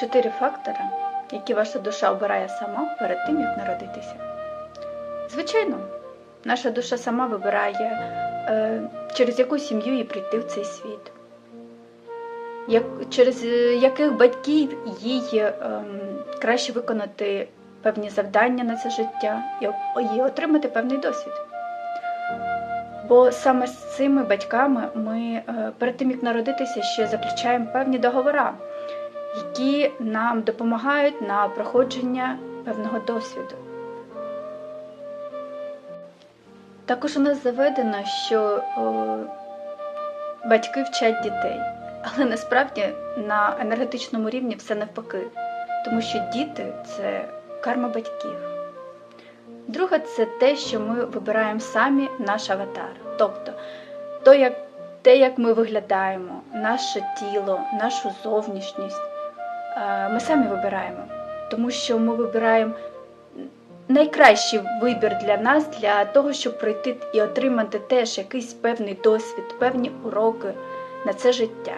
Чотири фактори, які ваша душа обирає сама перед тим, як народитися. Звичайно, наша душа сама вибирає, е, через яку сім'ю їй прийти в цей світ, через е, яких батьків їй ем, краще виконати певні завдання на це життя і, отримати певний досвід. Бо саме з цими батьками ми е, перед тим, як народитися, ще заключаємо певні договори, які нам допомагають на проходження певного досвіду. Також у нас заведено, що о, батьки вчать дітей, але насправді на енергетичному рівні все навпаки, тому що діти це карма батьків. Друге, це те, що ми вибираємо самі наш аватар. Тобто то, як, те, як ми виглядаємо, наше тіло, нашу зовнішність, ми самі вибираємо, тому що ми вибираємо найкращий вибір для нас, для того, щоб прийти і отримати теж якийсь певний досвід, певні уроки на це життя.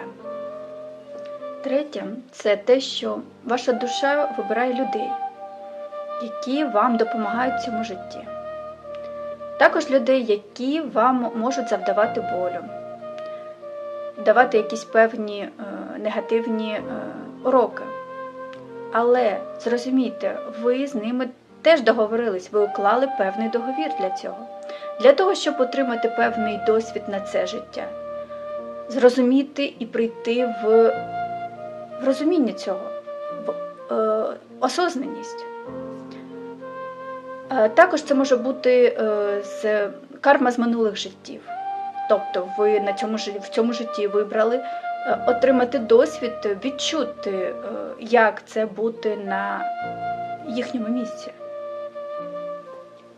Третє це те, що ваша душа вибирає людей, які вам допомагають в цьому житті. Також людей, які вам можуть завдавати болю, давати якісь певні е, негативні е, уроки. Але зрозумійте, ви з ними теж договорились, ви уклали певний договір для цього, для того, щоб отримати певний досвід на це життя, зрозуміти і прийти в, розуміння цього, в е, осознаність. Е, Також це може бути з карма з минулих життів. Тобто ви на цьому в цьому житті вибрали е, отримати досвід, відчути, е, як це бути на їхньому місці.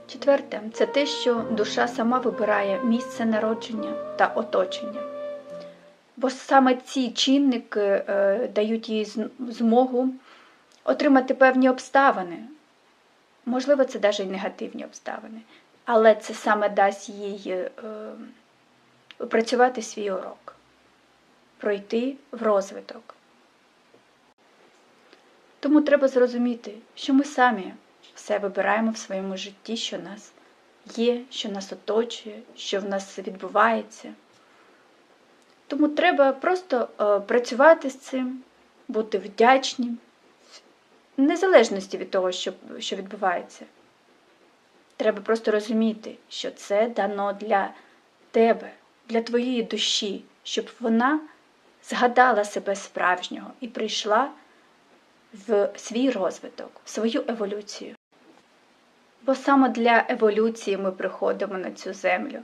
Четверте це те, що душа сама вибирає місце народження та оточення. Бо саме ці чинники е, дають їй змогу отримати певні обставини. Можливо, це навіть і негативні обставини, але це саме дасть їй е, опрацювати свій урок, пройти в розвиток. Тому треба зрозуміти, що ми самі все вибираємо в своєму житті, що нас є, що нас оточує, що в нас відбувається. Тому треба просто е, працювати з цим, бути вдячним, в незалежності від того, що, що відбувається. Треба просто розуміти, що це дано для тебе, для твоєї душі, щоб вона згадала себе справжнього і прийшла в свій розвиток, в свою еволюцію. Бо саме для еволюції ми приходимо на цю землю,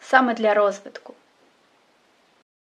саме для розвитку.